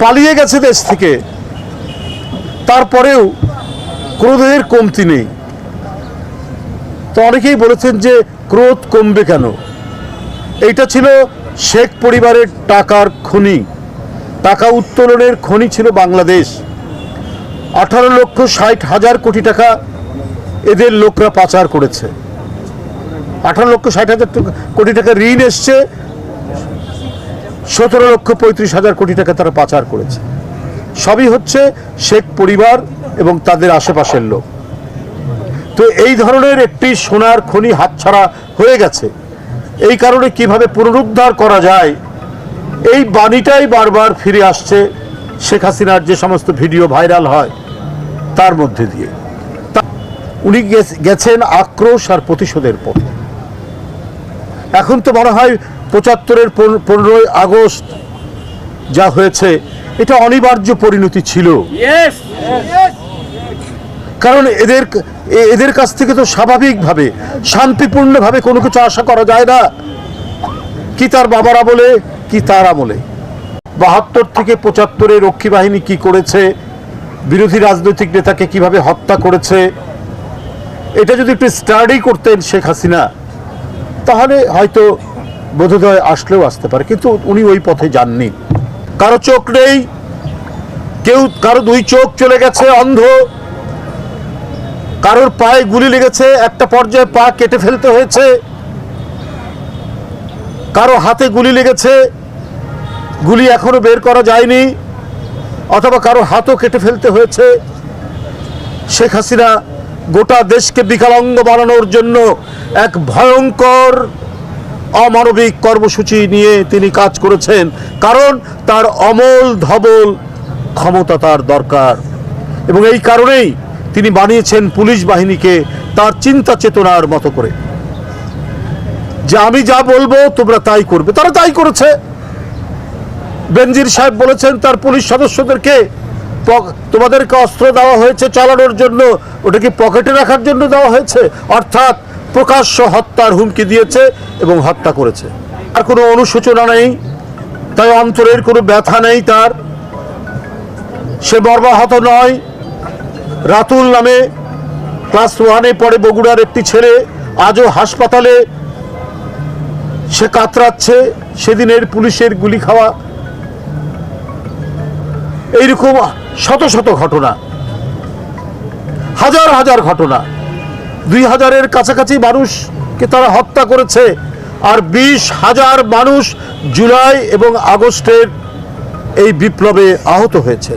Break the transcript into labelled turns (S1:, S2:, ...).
S1: পালিয়ে গেছে দেশ থেকে। তারপরেও ক্রোধের কমতি নেই। তো অনেকেই বলেছেন যে ক্রোধ কমবে কেন? এইটা ছিল শেখ পরিবারের টাকার খনি। টাকা উত্তোলনের খনি ছিল বাংলাদেশ। আঠারো লক্ষ ষাট হাজার কোটি টাকা এদের লোকরা পাচার করেছে। আঠারো লক্ষ ষাট হাজার কোটি টাকা ঋণ এসছে সতেরো লক্ষ পঁয়ত্রিশ হাজার কোটি টাকা তারা পাচার করেছে। সবই হচ্ছে শেখ পরিবার এবং তাদের আশেপাশের লোক। তো এই ধরনের একটি সোনার খনি হাতছাড়া হয়ে গেছে। এই কারণে কীভাবে পুনরুদ্ধার করা যায়, এই বাণীটাই বারবার ফিরে আসছে শেখ হাসিনার যে সমস্ত ভিডিও ভাইরাল হয় তার মধ্যে দিয়ে। উনি গেছ- গেছেন আক্রোশ আর প্রতিশোধের পথে। এখন তো মনে হয় পঁচাত্তরের পনেরোই আগস্ট যা হয়েছে এটা অনিবার্য পরিণতি ছিল। কারণ এদের এদের কাছ থেকে তো স্বাভাবিকভাবে শান্তিপূর্ণভাবে কোনো কিছু আশা করা যায় না। কি তার বাবারা বলে কি তার আমলে বাহাত্তর থেকে পঁচাত্তরে রক্ষী বাহিনী কি করেছে বিরোধী রাজনৈতিক নেতাকে কীভাবে হত্যা করেছে এটা যদি একটু স্টাডি করতেন শেখ হাসিনা। তাহলে হয়তো বোধোদয় আসলেও আসতে পারে, কিন্তু উনি ওই পথে যাননি। কারও চোখ নেই, কেউ, কারও দুই চোখ চলে গেছে, অন্ধ। কারোর পায়ে গুলি লেগেছে, একটা পর্যায়ে পা কেটে ফেলতে হয়েছে। কারও হাতে গুলি লেগেছে, গুলি এখনও বের করা যায়নি, অথবা কারও হাতও কেটে ফেলতে হয়েছে। শেখ হাসিনা গোটা দেশকে বিকলাঙ্গ বানানোর জন্য এক ভয়ঙ্কর অমানবিক কর্মসূচি নিয়ে তিনি কাজ করেছেন। কারণ তার অমল ধবল ক্ষমতা তার দরকার। এবং এই কারণেই তিনি বানিয়েছেন পুলিশ বাহিনীকে তার চিন্তা চেতনার মতো করে। যে আমি যা বলব তোমরা তাই করবে। তারা তাই করেছে। বেনজির সাহেব বলেছেন, তার পুলিশ সদস্যদেরকে তোমাদেরকে অস্ত্র দেওয়া হয়েছে চালানোর জন্য। ওটা কি পকেটে রাখার জন্য দেওয়া হয়েছে? অর্থাৎ প্রকাশ্য হত্যার হুমকি দিয়েছে এবং হত্যা করেছে। আর কোনো অনুশোচনা নেই। তাই অন্তরের কোনো ব্যথা নেই তার। সে মর্মাহত নয়। রাতুল নামে ক্লাস ওয়ানে পড়ে বগুড়ার একটি ছেলে। আজও হাসপাতালে সে কাতরাচ্ছে। সেদিনের পুলিশের গুলি খাওয়া। এইরকম শত শত ঘটনা। হাজার হাজার ঘটনা। দুই হাজারের কাছাকাছি মানুষকে তারা হত্যা করেছে আর বিশ হাজার মানুষ জুলাই এবং আগস্টের এই বিপ্লবে আহত হয়েছে